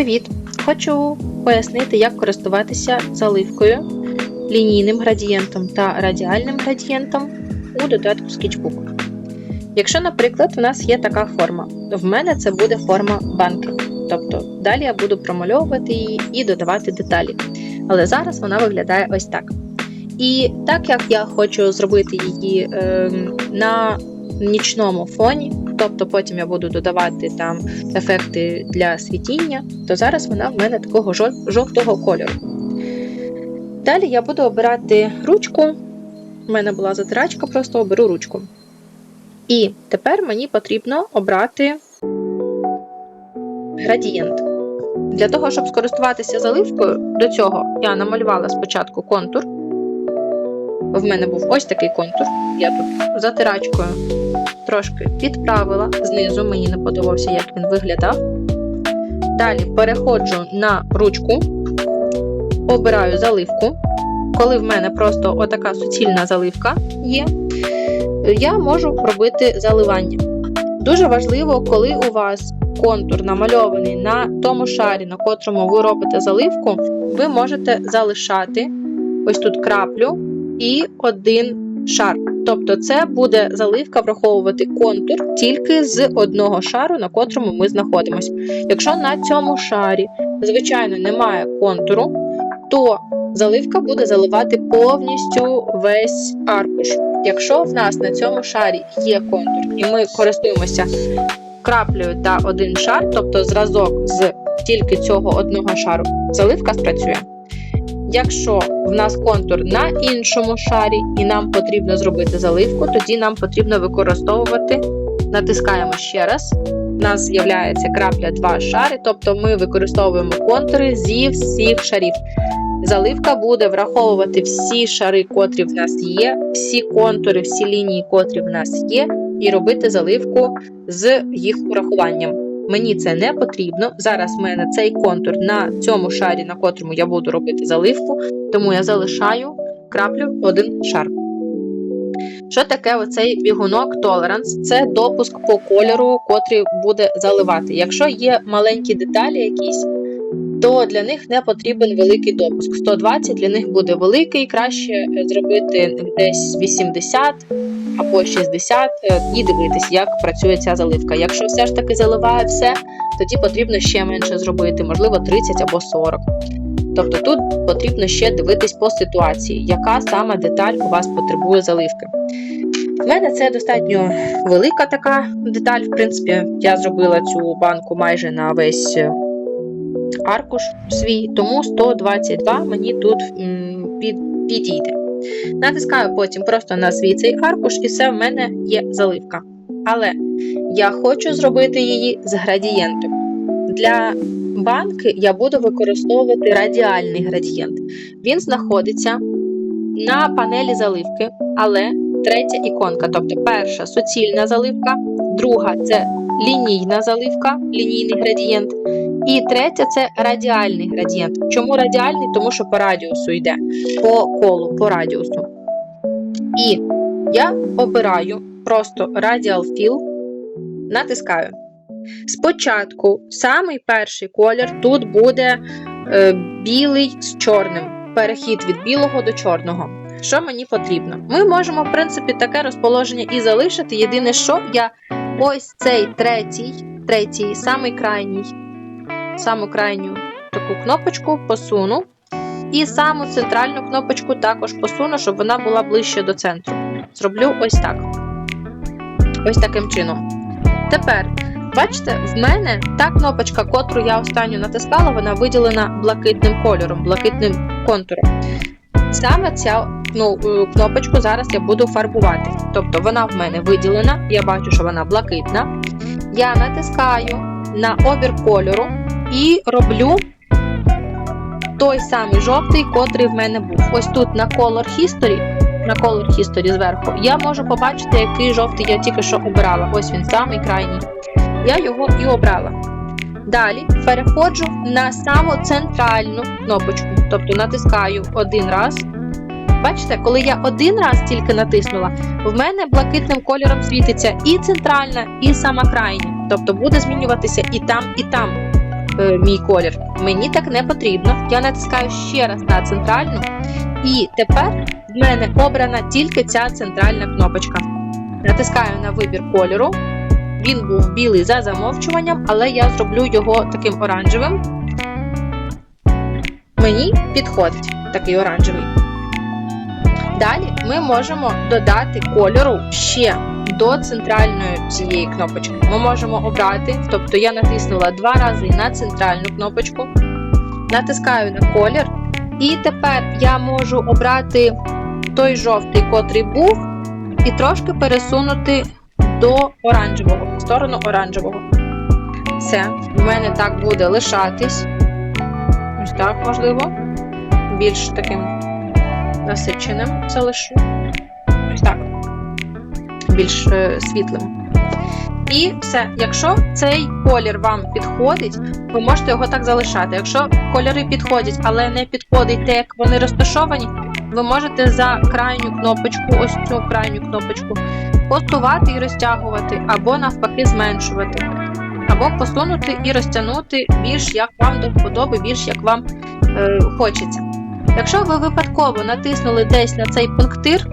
Привіт! Хочу пояснити, як користуватися заливкою, лінійним градієнтом та радіальним градієнтом у додатку Sketchbook. Якщо, наприклад, у нас є така форма, в мене це буде форма банки. Тобто далі я буду промальовувати її і додавати деталі. Але зараз вона виглядає ось так. І так як я хочу зробити її е, на нічному фоні, тобто потім я буду додавати там ефекти для світіння, то зараз вона в мене такого жовтого кольору. Далі я буду обирати ручку. У мене була затирачка, просто оберу ручку. І тепер мені потрібно обрати градієнт. Для того, щоб скористуватися заливкою, до цього я намалювала спочатку контур. В мене був ось такий контур. Я тут затирачкою трошки підправила знизу, мені не подобався, як він виглядав. Далі переходжу на ручку, обираю заливку. Коли в мене просто отака суцільна заливка є, я можу робити заливання. Дуже важливо, коли у вас контур намальований на тому шарі, на котрому ви робите заливку, ви можете залишати ось тут краплю і один шар. Тобто це буде заливка враховувати контур тільки з одного шару, на котрому ми знаходимося. Якщо на цьому шарі, звичайно, немає контуру, то заливка буде заливати повністю весь аркуш. Якщо в нас на цьому шарі є контур, і ми користуємося краплею та один шар, тобто зразок з тільки цього одного шару, заливка спрацює. Якщо в нас контур на іншому шарі і нам потрібно зробити заливку, тоді нам потрібно використовувати, натискаємо ще раз. У нас з'являється крапля 2 шари, тобто ми використовуємо контури зі всіх шарів. Заливка буде враховувати всі шари, котрі в нас є, всі контури, всі лінії, котрі в нас є, і робити заливку з їх урахуванням. Мені це не потрібно. Зараз в мене цей контур на цьому шарі, на котрому я буду робити заливку, тому я залишаю краплю один шар. Що таке оцей бігунок Tolerance? Це допуск по кольору, котрий буде заливати. Якщо є маленькі деталі якісь, то для них не потрібен великий допуск. 120 для них буде великий, краще е, зробити десь 80 або 60 е, і дивитись, як працює ця заливка. Якщо все ж таки заливає все, тоді потрібно ще менше зробити, можливо, 30 або 40. Тобто тут потрібно ще дивитись по ситуації, яка саме деталь у вас потребує заливки. В мене це достатньо велика така деталь. В принципі, я зробила цю банку майже на весь е, аркуш свій, тому 122 мені тут м, під, підійде. Натискаю потім просто на свій цей аркуш, і все в мене є заливка. Але я хочу зробити її з градієнтом. Для банки я буду використовувати радіальний градієнт. Він знаходиться на панелі заливки, але третя іконка, тобто перша суцільна заливка, друга це лінійна заливка, лінійний градієнт. І третя це радіальний градієнт. Чому радіальний? Тому що по радіусу йде, по колу, по радіусу. І я обираю просто Radial Fill, натискаю. Спочатку самий перший колір тут буде е, білий з чорним. Перехід від білого до чорного. Що мені потрібно? Ми можемо, в принципі, таке розположення і залишити. Єдине, що я ось цей третій, третій, самий крайній, саму крайню таку кнопочку посуну. І саму центральну кнопочку також посуну, щоб вона була ближче до центру. Зроблю ось так. Ось таким чином. Тепер, бачите, в мене та кнопочка, котру я останню натискала, вона виділена блакитним кольором, блакитним контуром. Саме ця ну, е, кнопочку зараз я буду фарбувати. Тобто вона в мене виділена, я бачу, що вона блакитна. Я натискаю на обір кольору і роблю той самий жовтий, котрий в мене був. Ось тут на Color History, на Color History зверху, я можу побачити, який жовтий я тільки що обрала. Ось він самий крайній. Я його і обрала. Далі переходжу на саму центральну кнопочку, тобто натискаю один раз. Бачите, коли я один раз тільки натиснула, в мене блакитним кольором світиться і центральна, і сама крайня. Тобто буде змінюватися і там, і там е, мій колір. Мені так не потрібно. Я натискаю ще раз на центральну, і тепер в мене обрана тільки ця центральна кнопочка. Натискаю на вибір кольору. Він був білий за замовчуванням, але я зроблю його таким оранжевим. Мені підходить такий оранжевий. Далі ми можемо додати кольору ще до центральної цієї кнопочки. Ми можемо обрати, тобто я натиснула два рази на центральну кнопочку, натискаю на колір, і тепер я можу обрати той жовтий, котрий був, і трошки пересунути до оранжевого, в сторону оранжевого. Все, в мене так буде лишатись. Ось так, можливо. Більш таким насиченим залишу. Ось так. Більш е, світлим. І все. Якщо цей колір вам підходить, ви можете його так залишати. Якщо кольори підходять, але не підходить те, як вони розташовані, ви можете за крайню кнопочку, ось цю крайню кнопочку, посувати і розтягувати, або навпаки зменшувати. Або посунути і розтягнути більш як вам до вподоби, більш як вам е, хочеться. Якщо ви випадково натиснули десь на цей пунктир,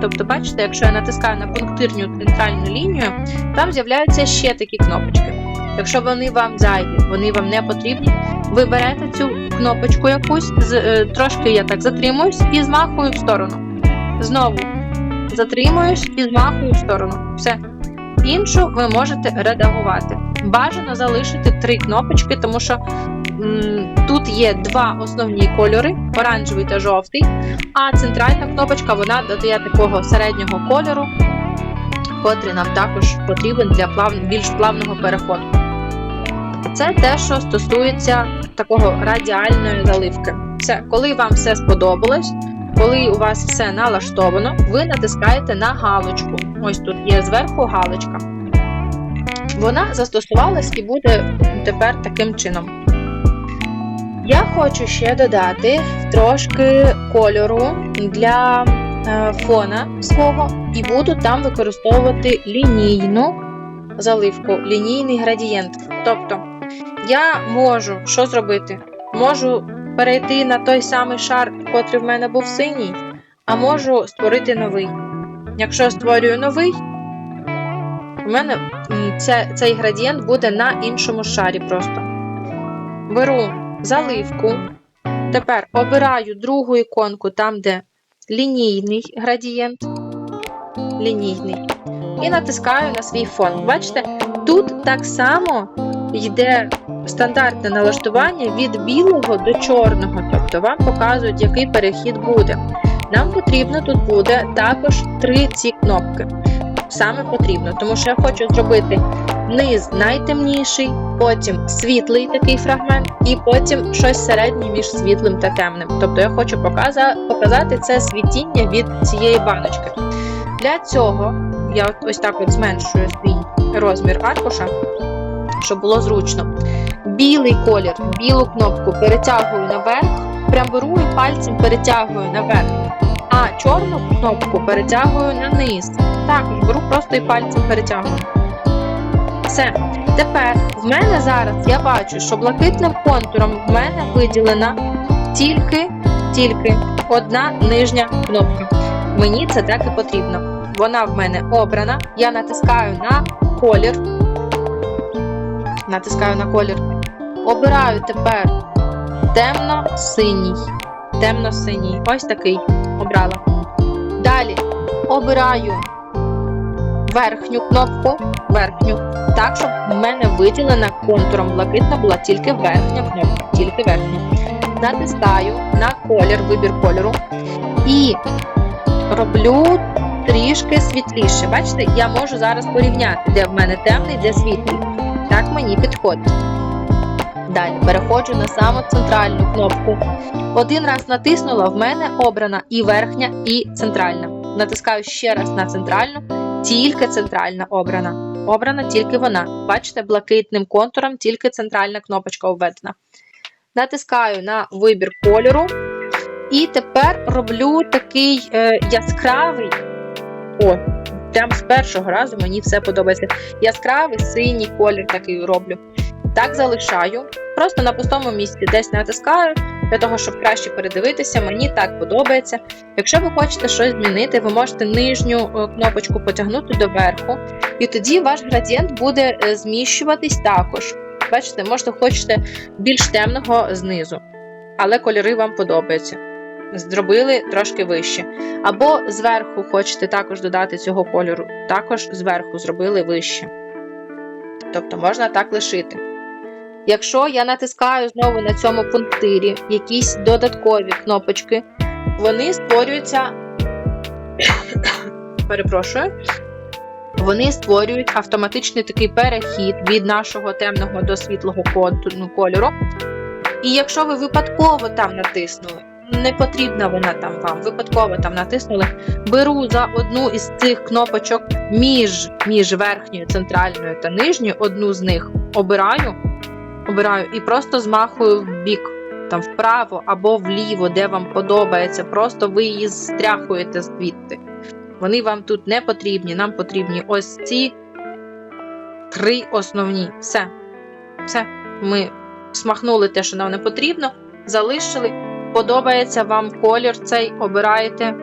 тобто, бачите, якщо я натискаю на пунктирню центральну лінію, там з'являються ще такі кнопочки. Якщо вони вам зайві, вони вам не потрібні, ви берете цю кнопочку якусь, з, е, трошки я так затримуюсь і змахую в сторону. Знову затримуюсь і змахую в сторону. Все. Іншу ви можете редагувати. Бажано залишити три кнопочки, тому що тут є два основні кольори оранжевий та жовтий. А центральна кнопочка вона додає такого середнього кольору, котрий нам також потрібен для плав... більш плавного переходу. Це те, що стосується такого радіальної заливки. Все, коли вам все сподобалось, коли у вас все налаштовано, ви натискаєте на галочку. Ось тут є зверху галочка. Вона застосувалась і буде тепер таким чином. Я хочу ще додати трошки кольору для е, фона свого, і буду там використовувати лінійну заливку, лінійний градієнт. Тобто, я можу що зробити? Можу перейти на той самий шар, котрий в мене був синій, а можу створити новий. Якщо створюю новий, у мене цей градієнт буде на іншому шарі просто. Беру заливку. Тепер обираю другу іконку, там, де лінійний градієнт. Лінійний. І натискаю на свій фон. Бачите, тут так само йде стандартне налаштування від білого до чорного. Тобто вам показують, який перехід буде. Нам потрібно тут буде також три ці кнопки. Саме потрібно, тому що я хочу зробити низ найтемніший, потім світлий такий фрагмент, і потім щось середнє між світлим та темним. Тобто я хочу показати це світіння від цієї баночки. Для цього я ось так от зменшую свій розмір аркуша, щоб було зручно. Білий колір, білу кнопку перетягую наверх, прям беру і пальцем перетягую наверх. А чорну кнопку перетягую на низ. Також беру просто і пальцем перетягую. Все. Тепер в мене зараз я бачу, що блакитним контуром в мене виділена тільки, тільки одна нижня кнопка. Мені це так і потрібно. Вона в мене обрана. Я натискаю на колір. Натискаю на колір. Обираю тепер темно-синій. Темно-синій. Ось такий обрала. Далі обираю верхню кнопку, верхню, так, щоб в мене виділена контуром блакитна була тільки верхня кнопка, тільки верхня. Натискаю на колір, вибір кольору і роблю трішки світліше. Бачите, я можу зараз порівняти, де в мене темний, де світлий. Так мені підходить. Далі переходжу на саму центральну кнопку. Один раз натиснула, в мене обрана і верхня, і центральна. Натискаю ще раз на центральну, тільки центральна обрана. Обрана тільки вона. Бачите, блакитним контуром тільки центральна кнопочка введена. Натискаю на вибір кольору. І тепер роблю такий е, яскравий. О, прям з першого разу мені все подобається. Яскравий синій колір такий роблю. Так залишаю. Просто на пустому місці десь натискаю для того, щоб краще передивитися. Мені так подобається. Якщо ви хочете щось змінити, ви можете нижню е, кнопочку потягнути до верху, і тоді ваш градієнт буде е, зміщуватись також. Бачите, можете хочете більш темного знизу, але кольори вам подобаються. Зробили трошки вище. Або зверху хочете також додати цього кольору, також зверху зробили вище. Тобто можна так лишити. Якщо я натискаю знову на цьому пунктирі якісь додаткові кнопочки, вони створюються. Перепрошую. Вони створюють автоматичний такий перехід від нашого темного до світлого ну, кольору. І якщо ви випадково там натиснули, не потрібна вона там вам, випадково там натиснули, беру за одну із цих кнопочок між, між верхньою, центральною та нижньою, одну з них обираю, обираю і просто змахую в бік, там вправо або вліво, де вам подобається. Просто ви її стряхуєте звідти. Вони вам тут не потрібні. Нам потрібні ось ці три основні. Все. Все. Ми смахнули те, що нам не потрібно, залишили. Подобається вам колір цей, обираєте.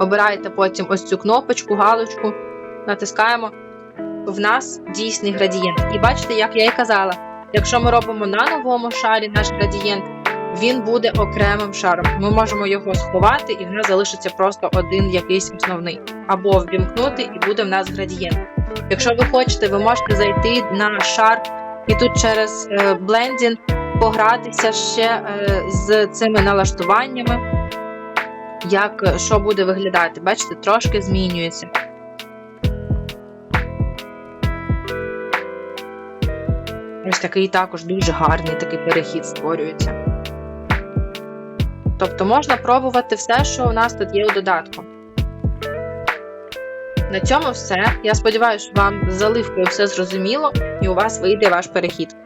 Обираєте потім ось цю кнопочку, галочку, натискаємо. В нас дійсний градієнт. І бачите, як я і казала, якщо ми робимо на новому шарі наш градієнт, він буде окремим шаром. Ми можемо його сховати, і в нас залишиться просто один якийсь основний. Або ввімкнути, і буде в нас градієнт. Якщо ви хочете, ви можете зайти на шар і тут через е, блендінг погратися ще е, з цими налаштуваннями, як е, що буде виглядати. Бачите, трошки змінюється. Ось такий також дуже гарний такий перехід створюється. Тобто можна пробувати все, що у нас тут є у додатку. На цьому все. Я сподіваюся, вам з заливкою все зрозуміло і у вас вийде ваш перехід.